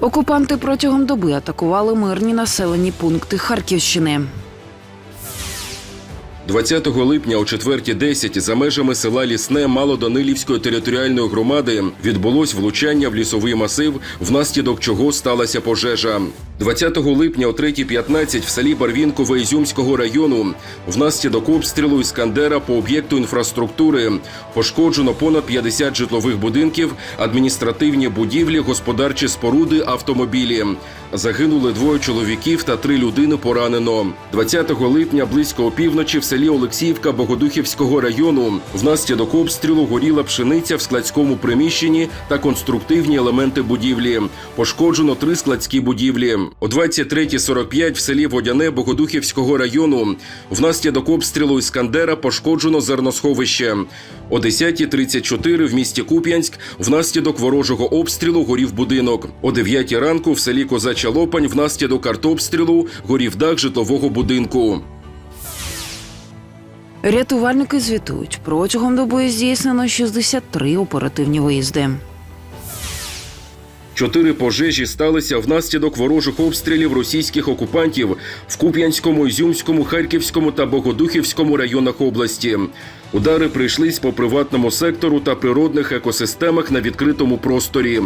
Окупанти протягом доби атакували мирні населені пункти Харківщини. 20 липня о 4.10 за межами села Лісне Малодонилівської територіальної громади відбулось влучання в лісовий масив, внаслідок чого сталася пожежа. 20 липня о 3.15 в селі Барвінкове Ізюмського району внаслідок обстрілу Іскандера по об'єкту інфраструктури пошкоджено понад 50 житлових будинків, адміністративні будівлі, господарчі споруди, автомобілі. Загинули двоє чоловіків та три людини поранено. 20 липня близько опівночі в селі Олексіївка Богодухівського району внаслідок обстрілу горіла пшениця в складському приміщенні та конструктивні елементи будівлі. Пошкоджено три складські будівлі. О 23.45 в селі Водяне Богодухівського району внаслідок обстрілу Іскандера пошкоджено зерносховище. О 10.34 в місті Куп'янськ внаслідок ворожого обстрілу горів будинок. О 9 ранку в селі Козача Лопань внаслідок артобстрілу горів дах житлового будинку. Рятувальники звітують, протягом доби здійснено 63 оперативні виїзди. Чотири пожежі сталися внаслідок ворожих обстрілів російських окупантів в Куп'янському, Ізюмському, Харківському та Богодухівському районах області. Удари прийшлись по приватному сектору та природних екосистемах на відкритому просторі.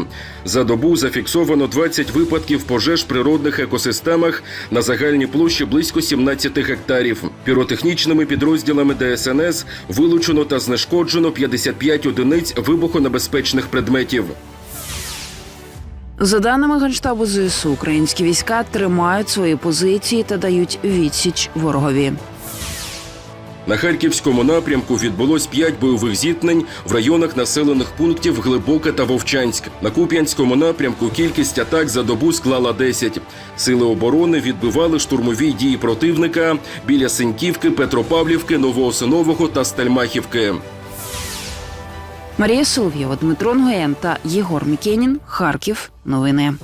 За добу зафіксовано 20 випадків пожеж в природних екосистемах на загальній площі близько 17 гектарів. Піротехнічними підрозділами ДСНС вилучено та знешкоджено 55 одиниць вибухонебезпечних предметів. За даними Генштабу ЗСУ, українські війська тримають свої позиції та дають відсіч ворогові. На харківському напрямку відбулось п'ять бойових зіткнень в районах населених пунктів Глибоке та Вовчанськ. На Куп'янському напрямку кількість атак за добу склала 10. Сили оборони відбивали штурмові дії противника біля Синьківки, Петропавлівки, Новоосинового та Стальмахівки. Марія Солов'єва, Дмитро Нгоєн та Єгор Мікенін. Харків. Новини.